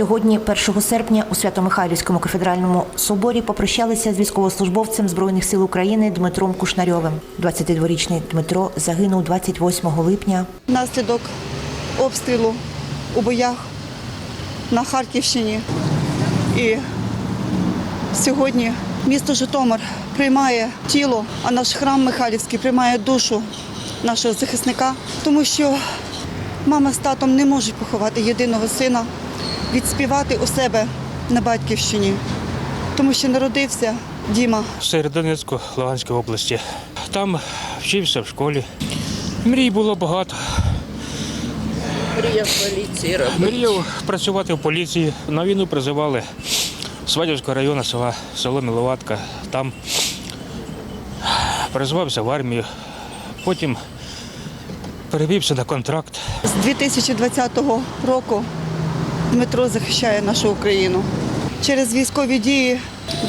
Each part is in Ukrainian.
Сьогодні, 1 серпня, у Свято-Михайлівському кафедральному соборі попрощалися з військовослужбовцем Збройних сил України Дмитром Кушнарьовим. 22-річний Дмитро загинув 28 липня. Внаслідок обстрілу у боях на Харківщині. І сьогодні місто Житомир приймає тіло, а наш храм Михайлівський приймає душу нашого захисника, тому що мама з татом не можуть поховати єдиного сина, відспівати у себе на батьківщині, тому що народився Діма Середонецьку Луганської області. Там вчився в школі. Мрій було багато. Мрія в поліції робити. Мріяв працювати в поліції. На війну призивали з Свадівського району села село Міловатка. Там призвався в армію. Потім перевівся на контракт. З 2020 року Дмитро захищає нашу Україну. Через військові дії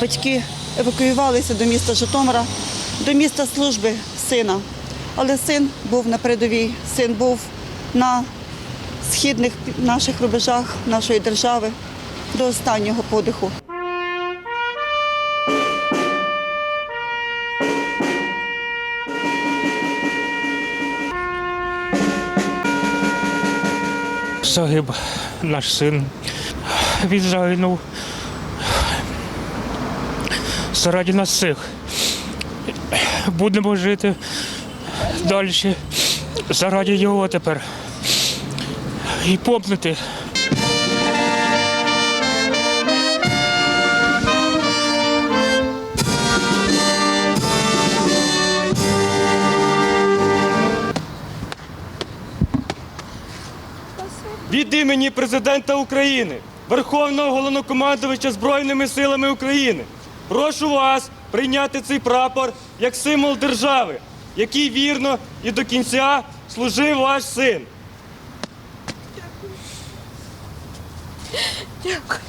батьки евакуювалися до міста Житомира, до міста служби сина. Але син був на передовій, син був на східних наших рубежах нашої держави до останнього подиху. Загиб наш син. Він загинув. Заради нас всіх. Будемо жити далі. Заради його тепер. І помнити. Від імені президента України, Верховного головнокомандувача Збройними силами України. Прошу вас прийняти цей прапор як символ держави, який вірно і до кінця служив ваш син. Дякую.